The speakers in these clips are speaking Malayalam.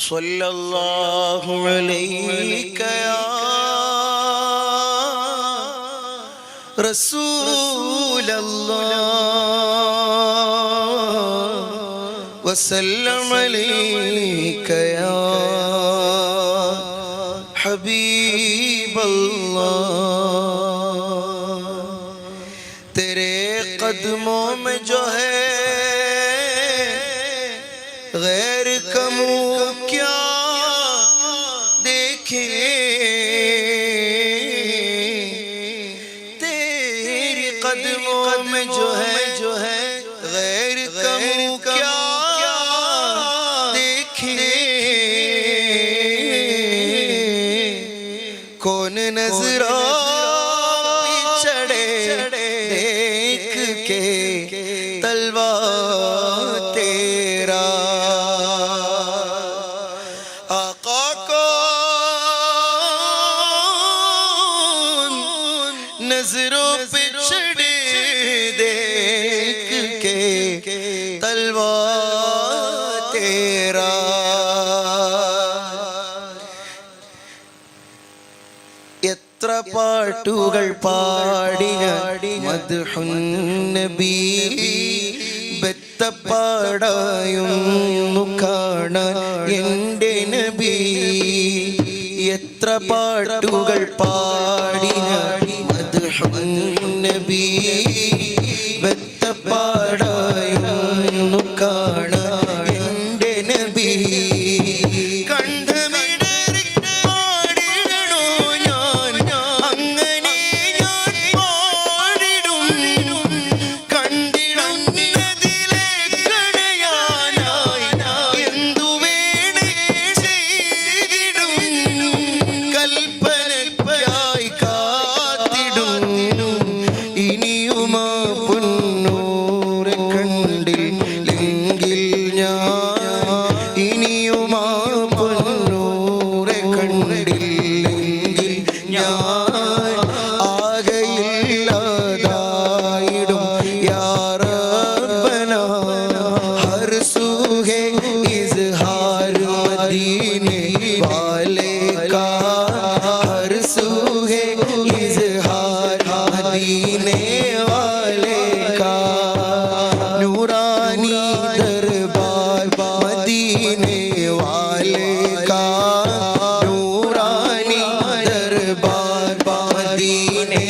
صلى الله عليك يا رسول الله. وسلم عليك يا حبيب الله. تیرے قدموں میں جو ہے غیر کموں പാട്ടുകൾ പാടിയ മധുഹുന്നബി ബെത്തപ്പാടായുന്നു കാണാൻ എന്റെ നബി എത്ര പാട്ടുകൾ പാടിയ മധുഹുന്നബി इजहार मदीने वाले का। नूरानी दरबार मदीने वाले का। नूरानी दरबार मदीने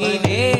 Guiné.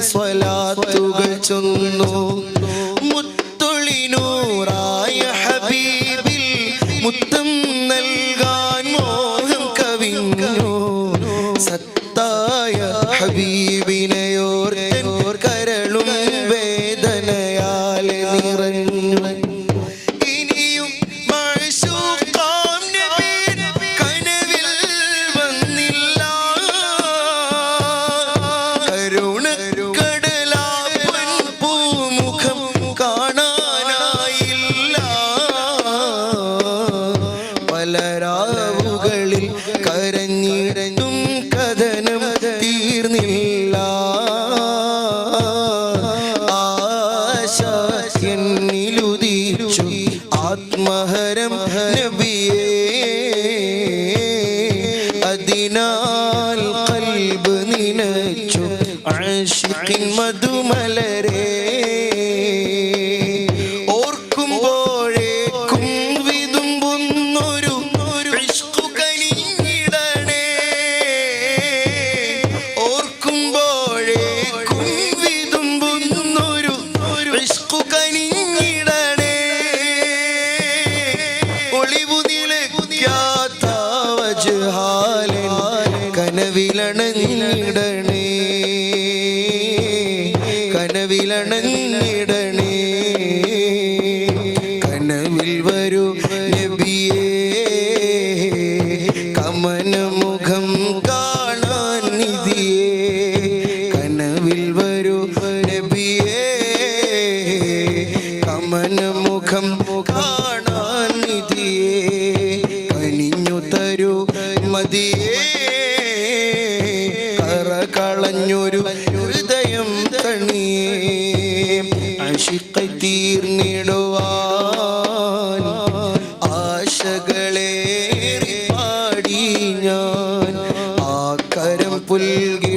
സ്വലാത്തുകൾ ചൊന്നു. മുത്തൊളിനൂറായ ഹബീബിൽ മുത്തം നൽകാൻ മോഹം കവിഞ്ഞു. സത്തായ ഹബീബിനെയോർത്തൻ അതിനാൽ കൽബ് നിനച്ചു ആഷിഖിൻ മധുമലരേ. ഓർക്കുമ്പോഴേക്കും മതിയേ. കറ കളഞ്ഞൊരു ഹൃദയം തണിയേ. അഷിക്ക തീർന്നിടുവാൻ ആശകളേറി പാടി ഞാൻ. ആ പുൽകിടുവാൻ